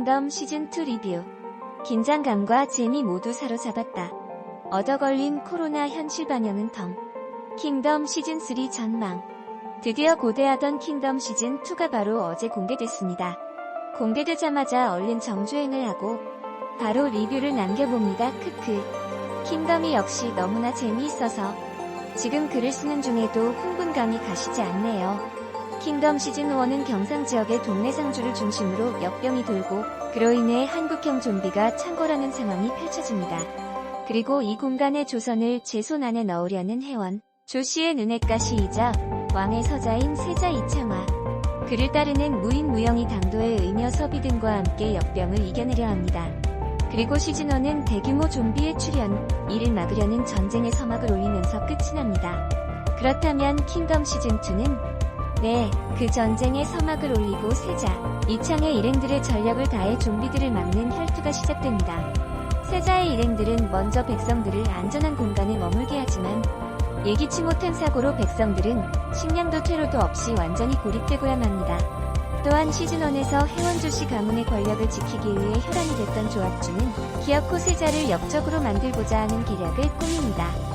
킹덤 시즌2 리뷰 긴장감과 재미 모두 사로잡았다. 얻어 걸린 코로나 현실 반영은 텅. 킹덤 시즌3 전망 드디어 고대하던 킹덤 시즌2가 바로 어제 공개됐습니다. 공개되자마자 얼른 정주행을 하고 바로 리뷰를 남겨봅니다. 크크. 킹덤이 역시 너무나 재미있어서 지금 글을 쓰는 중에도 흥분감이 가시지 않네요. 킹덤 시즌1은 경상 지역의 동네 상주를 중심으로 역병이 돌고 그로 인해 한국형 좀비가 창궐하는 상황이 펼쳐집니다. 그리고 이 공간의 조선을 제 손 안에 넣으려는 회원 조씨의 눈엣가 시이자 왕의 서자인 세자 이창화 그를 따르는 무인 무영이 당도의 의녀 서비 등과 함께 역병을 이겨내려 합니다. 그리고 시즌1은 대규모 좀비의 출현, 이를 막으려는 전쟁의 서막을 올리면서 끝이 납니다. 그렇다면 킹덤 시즌2는 네, 그 전쟁의 서막을 올리고 세자, 이창의 일행들의 전력을 다해 좀비들을 막는 혈투가 시작됩니다. 세자의 일행들은 먼저 백성들을 안전한 공간에 머물게 하지만 예기치 못한 사고로 백성들은 식량도 퇴로도 없이 완전히 고립되고야 합니다. 또한 시즌1에서 해원조씨 가문의 권력을 지키기 위해 혈안이 됐던 조합주는 기어코 세자를 역적으로 만들고자 하는 계략을 꾸밉니다.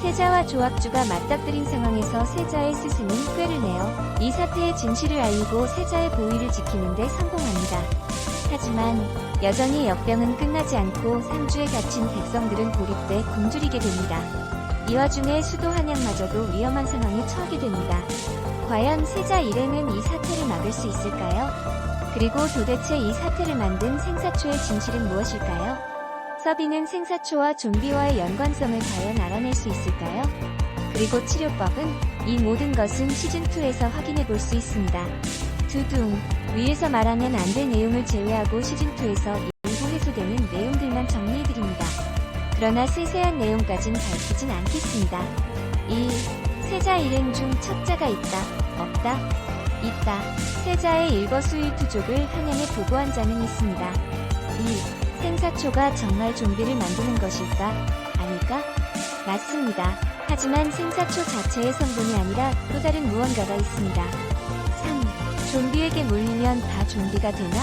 세자와 조합주가 맞닥뜨린 상황에서 세자의 스승은 꾀를 내어 이 사태의 진실을 알리고 세자의 보위를 지키는 데 성공합니다. 하지만 여전히 역병은 끝나지 않고 상주에 갇힌 백성들은 고립돼 굶주리게 됩니다. 이 와중에 수도 한양마저도 위험한 상황에 처하게 됩니다. 과연 세자 일행은 이 사태를 막을 수 있을까요? 그리고 도대체 이 사태를 만든 생사초의 진실은 무엇일까요? 서비는 생사초와 좀비와의 연관성을 과연 알아낼 수 있을까요? 그리고 치료법은 이 모든 것은 시즌2에서 확인해 볼 수 있습니다. 두둥, 위에서 말하면 안 될 내용을 제외하고 시즌2에서 일부 해소되는 내용들만 정리해드립니다. 그러나 세세한 내용까진 밝히진 않겠습니다. 1. 세자 일행 중 첩자가 있다, 없다, 있다. 세자의 일거수일투족을 한양에 보고한 자는 있습니다. 2. 생사초가 정말 좀비를 만드는 것일까? 아닐까? 맞습니다. 하지만 생사초 자체의 성분이 아니라 또 다른 무언가가 있습니다. 3. 좀비에게 물리면 다 좀비가 되나?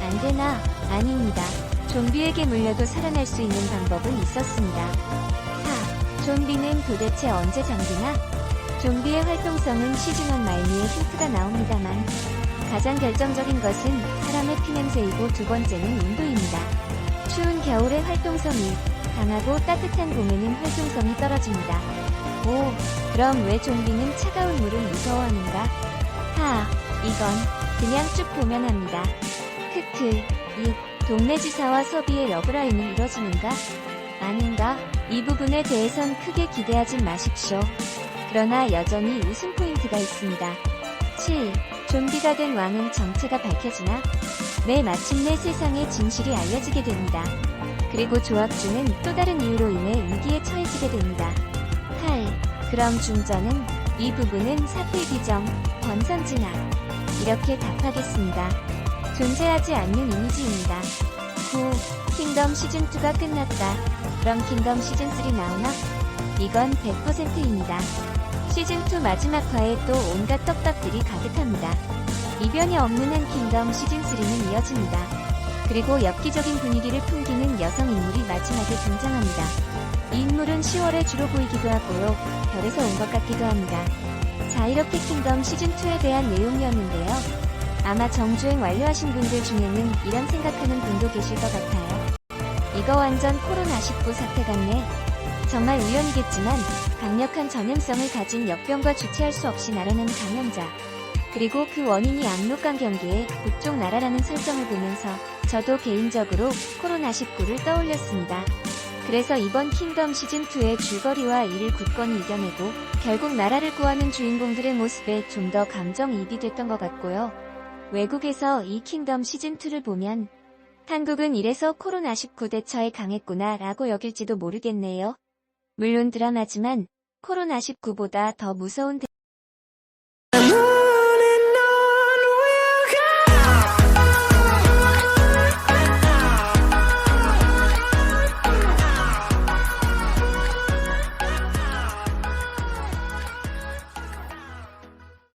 안 되나? 아닙니다. 좀비에게 물려도 살아날 수 있는 방법은 있었습니다. 4. 좀비는 도대체 언제 잠드나? 좀비의 활동성은 시즌1 말미에 힌트가 나옵니다만 가장 결정적인 것은 사람의 피냄새이고 두 번째는 온도입니다. 추운 겨울에 활동성이 강하고 따뜻한 봄에는 활동성이 떨어집니다. 오, 그럼 왜 좀비는 차가운 물을 무서워하는가? 하, 이건 그냥 쭉 보면 합니다. 크크, 6. 동네 지사와 서비의 러브라인이 이뤄지는가? 아닌가? 이 부분에 대해선 크게 기대하진 마십시오. 그러나 여전히 웃음 포인트가 있습니다. 7. 좀비가 된 왕은 정체가 밝혀지나? 네, 마침내 세상의 진실이 알려지게 됩니다. 그리고 조합주는 또 다른 이유로 인해 위기에 처해지게 됩니다. 8. 그럼 중전은 이 부분은 사필 비정, 권선징악 이렇게 답하겠습니다. 존재하지 않는 이미지입니다. 9. 킹덤 시즌2가 끝났다. 그럼 킹덤 시즌3 나오나? 이건 100%입니다. 시즌2 마지막 화에 또 온갖 떡밥들이 가득합니다. 이변이 없는 한 킹덤 시즌3는 이어집니다. 그리고 엽기적인 분위기를 풍기는 여성 인물이 마지막에 등장합니다. 이 인물은 10월에 주로 보이기도 하고요. 별에서 온 것 같기도 합니다. 자 이렇게 킹덤 시즌2에 대한 내용이었는데요. 아마 정주행 완료하신 분들 중에는 이런 생각하는 분도 계실 것 같아요. 이거 완전 코로나19 사태 같네. 정말 우연이겠지만 강력한 전염성을 가진 역병과 주체할 수 없이 날아는 감염자. 그리고 그 원인이 압록강 경계의 북쪽 나라라는 설정을 보면서 저도 개인적으로 코로나19를 떠올렸습니다. 그래서 이번 킹덤 시즌2의 줄거리와 이를 굳건히 이겨내고 결국 나라를 구하는 주인공들의 모습에 좀 더 감정이입이 됐던 것 같고요. 외국에서 이 킹덤 시즌2를 보면 한국은 이래서 코로나19 대처에 강했구나 라고 여길지도 모르겠네요. 물론 드라마지만 코로나19보다 더 무서운